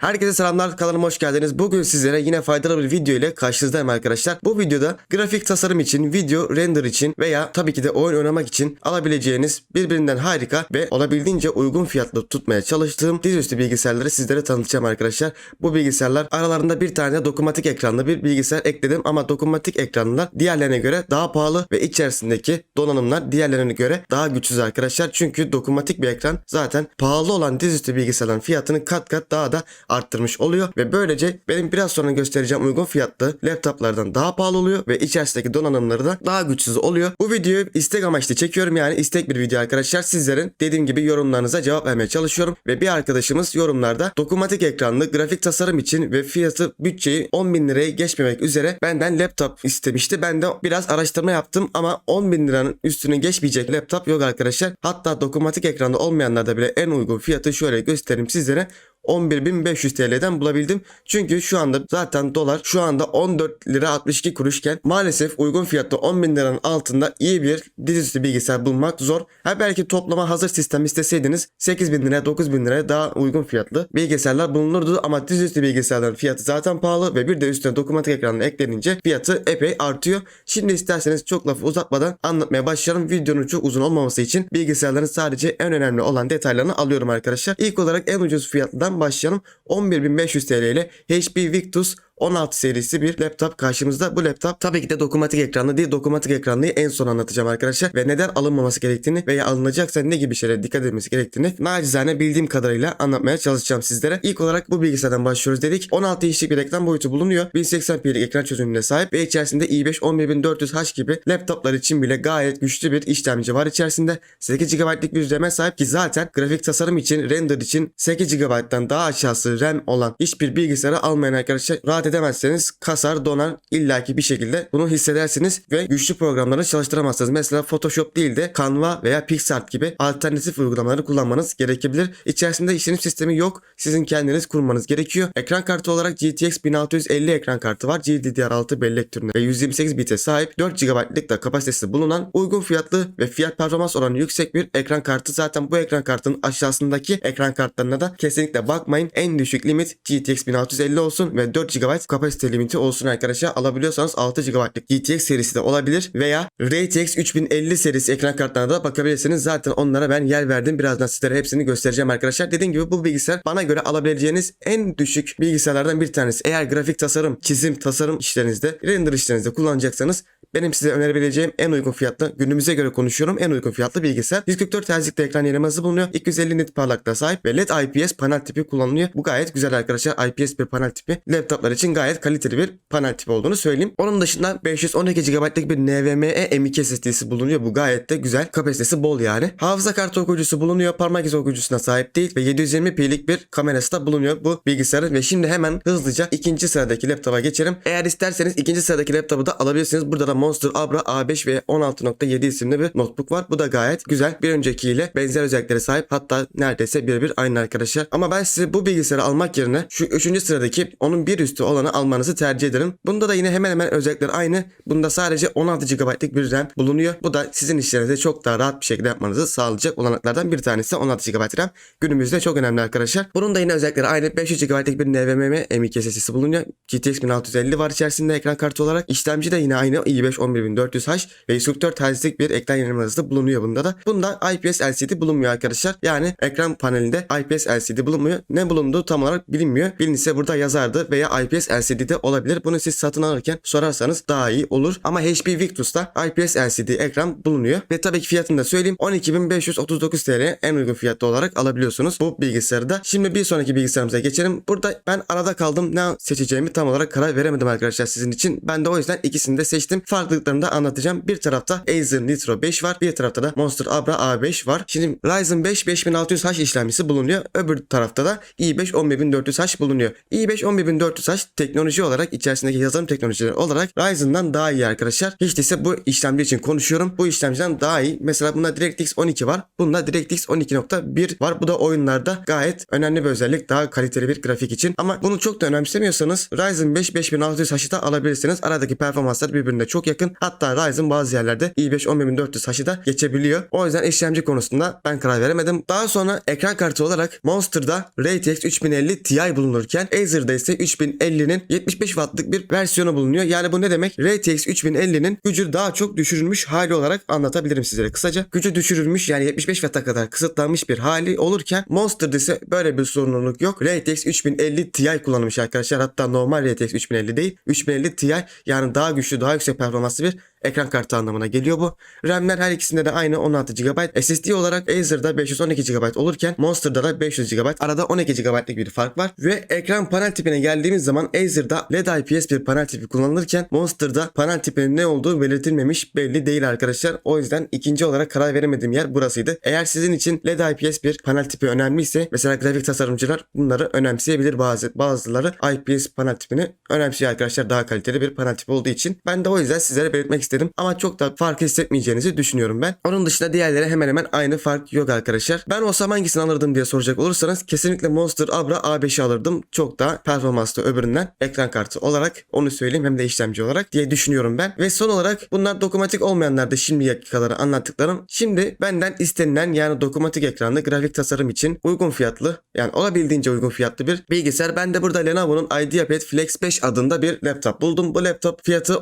Herkese selamlar kanalıma hoş geldiniz. Bugün sizlere yine faydalı bir video ile karşınızdayım arkadaşlar. Bu videoda grafik tasarım için, video render için veya tabii ki de oyun oynamak için alabileceğiniz birbirinden harika ve olabildiğince uygun fiyatlı tutmaya çalıştığım dizüstü bilgisayarları sizlere tanıtacağım arkadaşlar. Bu bilgisayarlar aralarında bir tane dokunmatik ekranlı bir bilgisayar ekledim ama dokunmatik ekranlar diğerlerine göre daha pahalı ve içerisindeki donanımlar diğerlerine göre daha güçsüz arkadaşlar. Çünkü dokunmatik bir ekran zaten pahalı olan dizüstü bilgisayarların fiyatını kat kat daha da arttırmış oluyor ve böylece benim biraz sonra göstereceğim uygun fiyatlı laptoplardan daha pahalı oluyor ve içerisindeki donanımları da daha güçsüz oluyor. Bu videoyu istek amaçlı çekiyorum yani istek bir video arkadaşlar. Sizlerin dediğim gibi yorumlarınıza cevap vermeye çalışıyorum ve bir arkadaşımız yorumlarda dokunmatik ekranlı grafik tasarım için ve fiyatı bütçeyi 10 bin liraya geçmemek üzere benden laptop istemişti. Ben de biraz araştırma yaptım ama 10 bin liranın üstüne geçmeyecek laptop yok arkadaşlar. Hatta dokunmatik ekranda olmayanlarda bile en uygun fiyatı şöyle göstereyim sizlere. 11.500 TL'den bulabildim. Çünkü şu anda zaten dolar şu anda 14 lira 62 kuruşken maalesef uygun fiyatta 10 bin liranın altında iyi bir dizüstü bilgisayar bulmak zor. Ha belki toplama hazır sistem isteseydiniz 8 bin liraya 9 bin liraya daha uygun fiyatlı bilgisayarlar bulunurdu ama dizüstü bilgisayarların fiyatı zaten pahalı ve bir de üstüne dokunmatik ekranı eklenince fiyatı epey artıyor. Şimdi isterseniz çok lafı uzatmadan anlatmaya başlayalım. Videonun çok uzun olmaması için bilgisayarların sadece en önemli olan detaylarını alıyorum arkadaşlar. İlk olarak en ucuz fiyattan başlayalım. 11.500 TL ile HP Victus 16 serisi bir laptop karşımızda. Bu laptop tabii ki de dokunmatik ekranlı değil. Dokunmatik ekranlıyı en son anlatacağım arkadaşlar. Ve neden alınmaması gerektiğini veya alınacaksa ne gibi şeylere dikkat edilmesi gerektiğini nacizane bildiğim kadarıyla anlatmaya çalışacağım sizlere. İlk olarak bu bilgisayardan başlıyoruz dedik. 16 inçlik bir ekran boyutu bulunuyor. 1080p'lik ekran çözünürlüğüne sahip ve içerisinde i5 11400H gibi laptoplar için bile gayet güçlü bir işlemci var içerisinde. 8 GB'lık bir RAM'e sahip ki zaten grafik tasarım için, render için 8 GB'dan daha aşağısı RAM olan hiçbir bilgisayarı almayan arkadaşlar rahat edemezseniz kasar donar illaki bir şekilde bunu hissedersiniz ve güçlü programları çalıştıramazsınız. Mesela Photoshop değil de Canva veya PixArt gibi alternatif uygulamaları kullanmanız gerekebilir. İçerisinde işletim sistemi yok. Sizin kendiniz kurmanız gerekiyor. Ekran kartı olarak GTX 1650 ekran kartı var. GDDR6 bellek türüne ve 128 bite sahip 4 GB'lık da kapasitesi bulunan uygun fiyatlı ve fiyat performans oranı yüksek bir ekran kartı. Zaten bu ekran kartının aşağısındaki ekran kartlarına da kesinlikle bakmayın. En düşük limit GTX 1650 olsun ve 4 GB kapasite limiti olsun arkadaşlar. Alabiliyorsanız 6 GB'lık GTX serisi de olabilir veya RTX 3050 serisi ekran kartlarına da bakabilirsiniz. Zaten onlara ben yer verdim. Birazdan sizlere hepsini göstereceğim arkadaşlar. Dediğim gibi bu bilgisayar bana göre alabileceğiniz en düşük bilgisayarlardan bir tanesi. Eğer grafik tasarım, çizim, tasarım işlerinizde, render işlerinizde kullanacaksanız benim size önerebileceğim en uygun fiyatlı, günümüze göre konuşuyorum en uygun fiyatlı bilgisayar. 144 Hz'lik ekran yenileme bulunuyor. 250 nit parlaklığa sahip ve LED IPS panel tipi kullanılıyor. Bu gayet güzel arkadaşlar. IPS bir panel tipi. Laptoplar için gayet kaliteli bir panel tipi olduğunu söyleyeyim. Onun dışında 512 GB'lık bir NVMe M.2 SSD'si bulunuyor. Bu gayet de güzel. Kapasitesi bol yani. Hafıza kartı okuyucusu bulunuyor. Parmak izi okuyucusuna sahip değil ve 720p'lik bir kamerası da bulunuyor bu bilgisayarın ve şimdi hemen hızlıca ikinci sıradaki laptopa geçelim. Eğer isterseniz ikinci sıradaki laptopu da alabilirsiniz. Burada da Monster Abra A5 ve 16.7 isimli bir notebook var. Bu da gayet güzel. Bir öncekiyle benzer özelliklere sahip. Hatta neredeyse birebir aynı arkadaşlar. Ama ben size bu bilgisayarı almak yerine şu üçüncü sıradaki onun bir üstü olanı almanızı tercih ederim. Bunda da yine hemen hemen özellikler aynı. Bunda sadece 16 GB'lık bir RAM bulunuyor. Bu da sizin işlerinizi çok daha rahat bir şekilde yapmanızı sağlayacak olanaklardan bir tanesi 16 GB RAM. Günümüzde çok önemli arkadaşlar. Bunun da yine özellikleri aynı. 500 GB'lık bir NVMe M.2 SSD'si bulunuyor. GTX 1650 var içerisinde ekran kartı olarak. İşlemci de yine aynı i5 11400H ve 144 Hz'lik bir ekran yenileme hızı bulunuyor bunda da. Bunda IPS LCD bulunmuyor arkadaşlar. Yani ekran panelinde IPS LCD bulunmuyor. Ne bulunduğu tam olarak bilinmiyor. Bilinirse burada yazardı veya IPS LCD de olabilir. Bunu siz satın alırken sorarsanız daha iyi olur. Ama HP Victus'ta IPS LCD ekran bulunuyor. Ve tabii ki fiyatını da söyleyeyim. 12.539 TL en uygun fiyatlı olarak alabiliyorsunuz bu bilgisayarı da. Şimdi bir sonraki bilgisayarımıza geçelim. Burada ben arada kaldım. Ne seçeceğimi tam olarak karar veremedim arkadaşlar sizin için. Ben de o yüzden ikisini de seçtim. Farklılıklarını da anlatacağım. Bir tarafta Acer Nitro 5 var. Bir tarafta da Monster Abra A5 var. Şimdi Ryzen 5 5600H işlemcisi bulunuyor. Öbür tarafta da i5 11400H bulunuyor. i5 11400H teknoloji olarak içerisindeki yazılım teknolojileri olarak Ryzen'dan daha iyi arkadaşlar. Hiç değilse bu işlemci için konuşuyorum. Bu işlemciden daha iyi. Mesela bunda DirectX 12 var. Bunda DirectX 12.1 var. Bu da oyunlarda gayet önemli bir özellik. Daha kaliteli bir grafik için. Ama bunu çok da önemsemiyorsanız Ryzen 5 5600H'ı da alabilirsiniz. Aradaki performanslar birbirine çok yakın. Hatta Ryzen bazı yerlerde i5 10400H'ı da geçebiliyor. O yüzden işlemci konusunda ben karar veremedim. Daha sonra ekran kartı olarak Monster'da RTX 3050 Ti bulunurken Acer'da ise 3050'nin 75 wattlık bir versiyonu bulunuyor. Yani bu ne demek? RTX 3050'nin gücü daha çok düşürülmüş hali olarak anlatabilirim sizlere kısaca. Gücü düşürülmüş yani 75 watt'a kadar kısıtlanmış bir hali olurken Monster'da ise böyle bir sorumluluk yok. RTX 3050 Ti kullanılmış arkadaşlar. Hatta normal RTX 3050 değil. 3050 Ti yani daha güçlü, daha yüksek performanslı bir ekran kartı anlamına geliyor bu. RAM'ler her ikisinde de aynı 16 GB. SSD olarak Acer'da 512 GB olurken Monster'da da 500 GB. Arada 12 GB'lık bir fark var. Ve ekran panel tipine geldiğimiz zaman Acer'da LED IPS bir panel tipi kullanılırken Monster'da panel tipinin ne olduğu belirtilmemiş belli değil arkadaşlar. O yüzden ikinci olarak karar veremediğim yer burasıydı. Eğer sizin için LED IPS bir panel tipi önemliyse mesela grafik tasarımcılar bunları önemseyebilir bazı bazıları IPS panel tipini önemsiyor arkadaşlar daha kaliteli bir panel tipi olduğu için. Ben de o yüzden sizlere belirtmek istedim ama çok da fark hissetmeyeceğinizi düşünüyorum ben. Onun dışında diğerleri hemen hemen aynı fark yok arkadaşlar. Ben olsam hangisini alırdım diye soracak olursanız kesinlikle Monster Abra A5'i alırdım. Çok daha performanslı öbüründen ekran kartı olarak onu söyleyeyim hem de işlemci olarak diye düşünüyorum ben. Ve son olarak bunlar dokunmatik olmayanlar da şimdiye kadar anlattıklarım. Şimdi benden istenilen yani dokunmatik ekranlı grafik tasarım için uygun fiyatlı yani olabildiğince uygun fiyatlı bir bilgisayar. Ben de burada Lenovo'nun IdeaPad Flex 5 adında bir laptop buldum. Bu laptop fiyatı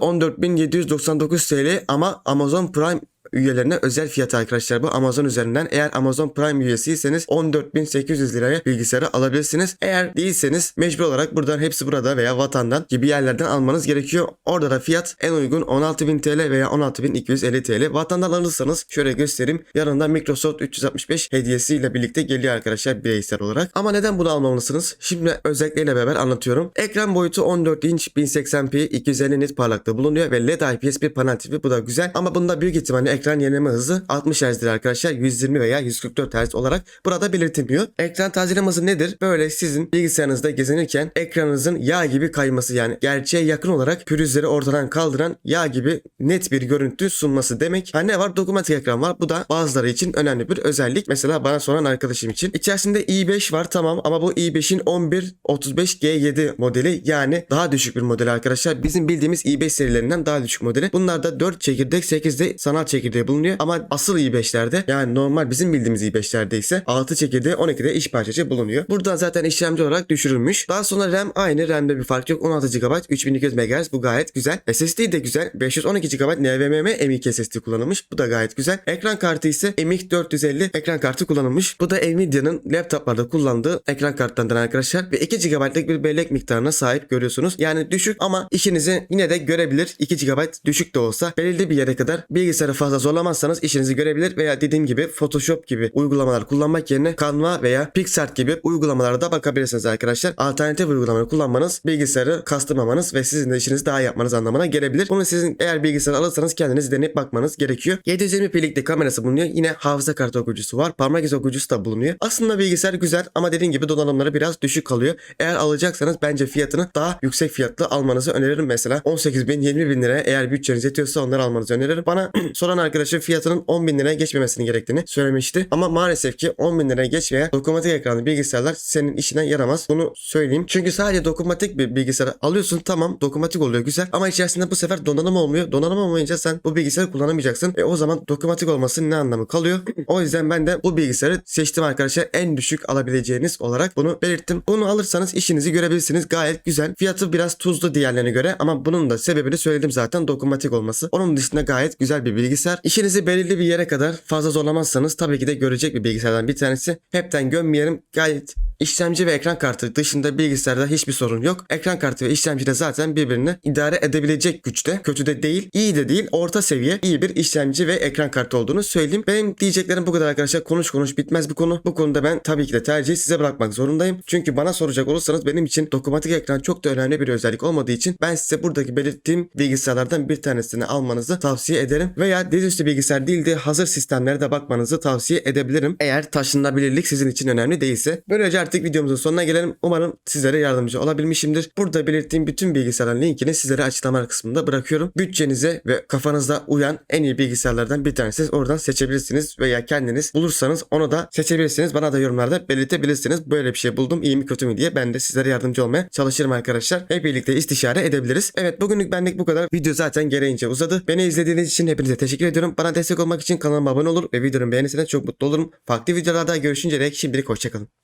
14.799 TL ama Amazon Prime üyelerine özel fiyatı arkadaşlar bu Amazon üzerinden. Eğer Amazon Prime üyesiyseniz 14.800 liraya bilgisayarı alabilirsiniz. Eğer değilseniz mecbur olarak buradan hepsi burada veya vatandan gibi yerlerden almanız gerekiyor. Orada da fiyat en uygun 16.000 TL veya 16.250 TL. Vatandan alırsanız şöyle göstereyim. Yanında Microsoft 365 hediyesiyle birlikte geliyor arkadaşlar bireysel olarak. Ama neden bunu almalısınız? Şimdi özellikleriyle beraber anlatıyorum. Ekran boyutu 14 inç 1080p 250 nit parlaklığı bulunuyor ve LED IPS bir panel tipi. Bu da güzel. Ama bunda büyük ihtimalle ekran yenileme hızı 60 Hz'dir arkadaşlar. 120 veya 144 Hz olarak burada belirtilmiyor. Ekran tazeleme hızı nedir? Böyle sizin bilgisayarınızda gezinirken ekranınızın yağ gibi kayması yani gerçeğe yakın olarak pürüzleri ortadan kaldıran yağ gibi net bir görüntü sunması demek. Ha ne var? Dokunmatik ekran var. Bu da bazıları için önemli bir özellik. Mesela bana soran arkadaşım için. İçerisinde i5 var tamam ama bu i5'in 1135G7 modeli yani daha düşük bir model arkadaşlar. Bizim bildiğimiz i5 serilerinden daha düşük modeli. Bunlarda 4 çekirdek 8'de sanal çekirdeği bulunuyor ama asıl i5'lerde yani normal bizim bildiğimiz i5'lerde ise 6 çekirdeği 12'de iş parçacı bulunuyor. Burada zaten işlemci olarak düşürülmüş. Daha sonra RAM aynı. RAM'de bir fark yok. 16 GB 3200 MHz bu gayet güzel. SSD de güzel. 512 GB NVMe M.2 SSD kullanılmış. Bu da gayet güzel. Ekran kartı ise MX 450 ekran kartı kullanılmış. Bu da Nvidia'nın laptoplarda kullandığı ekran kartlarından arkadaşlar ve 2 GB'lık bir bellek miktarına sahip görüyorsunuz. Yani düşük ama işinizi yine de görebilir. 2 GB düşük de olsa belirli bir yere kadar bilgisayarı fazla zorlamazsanız işinizi görebilir veya dediğim gibi Photoshop gibi uygulamalar kullanmak yerine Canva veya PixArt gibi uygulamalara da bakabilirsiniz arkadaşlar. Alternatif uygulamaları kullanmanız bilgisayarı kastırmamanız ve sizin de işinizi daha yapmanız anlamına gelebilir. Bunu sizin eğer bilgisayarı alırsanız kendiniz deneyip bakmanız gerekiyor. 720 p'lik de kamerası bulunuyor. Yine hafıza kartı okuyucusu var. Parmak izi okuyucusu da bulunuyor. Aslında bilgisayar güzel ama dediğim gibi donanımları biraz düşük kalıyor. Eğer alacaksanız bence fiyatını daha yüksek fiyatlı almanızı öneririm. Mesela 18 bin 20 bin liraya eğer bütçeniz yetiyorsa onları almanızı öneririm. Bana soran arkadaşım fiyatının 10 bin liraya geçmemesini gerektiğini söylemişti. Ama maalesef ki 10 bin liraya geçmeyen dokunmatik ekranlı bilgisayarlar senin işine yaramaz. Bunu söyleyeyim. Çünkü sadece dokunmatik bir bilgisayar alıyorsun tamam dokunmatik oluyor güzel ama içerisinde bu sefer donanım olmuyor. Donanım olmayınca sen bu bilgisayarı kullanamayacaksın. E o zaman dokunmatik olmasının ne anlamı kalıyor? o yüzden ben de bu bilgisayarı seçtim arkadaşlar. En düşük alabileceğiniz olarak bunu belirttim. Bunu alırsanız işinizi görebilirsiniz. Gayet güzel. Fiyatı biraz tuzlu diğerlerine göre ama bunun da sebebini söyledim zaten dokunmatik olması. Onun dışında gayet güzel bir bilgisayar. İşinizi belirli bir yere kadar fazla zorlamazsanız tabii ki de görecek bir bilgisayardan bir tanesi. Hepten gömmeyelim. Gayet işlemci ve ekran kartı dışında bilgisayarda hiçbir sorun yok. Ekran kartı ve işlemci de zaten birbirini idare edebilecek güçte. Kötü de değil, iyi de değil, orta seviye iyi bir işlemci ve ekran kartı olduğunu söyleyeyim. Benim diyeceklerim bu kadar arkadaşlar. Konuş konuş bitmez bu konu. Bu konuda ben tabii ki de tercihi size bırakmak zorundayım. Çünkü bana soracak olursanız benim için dokunmatik ekran çok da önemli bir özellik olmadığı için ben size buradaki belirttiğim bilgisayarlardan bir tanesini almanızı tavsiye ederim. Veya dizüstü bilgisayar değil de hazır sistemlere de bakmanızı tavsiye edebilirim. Eğer taşınabilirlik sizin için önemli değilse. Böylece artık artık videomuzun sonuna gelelim. Umarım sizlere yardımcı olabilmişimdir. Burada belirttiğim bütün bilgisayarların linkini sizlere açıklama kısmında bırakıyorum. Bütçenize ve kafanızda uyan en iyi bilgisayarlardan bir tanesini oradan seçebilirsiniz veya kendiniz bulursanız onu da seçebilirsiniz. Bana da yorumlarda belirtebilirsiniz. Böyle bir şey buldum iyi mi kötü mü diye ben de sizlere yardımcı olmaya çalışırım arkadaşlar. Hep birlikte istişare edebiliriz. Evet bugünlük benlik bu kadar. Video zaten gereğince uzadı. Beni izlediğiniz için hepinize teşekkür ediyorum. Bana destek olmak için kanalıma abone olur ve videonun beğenirseniz çok mutlu olurum. Farklı videolarda görüşünce dek şimdilik hoşçakalın.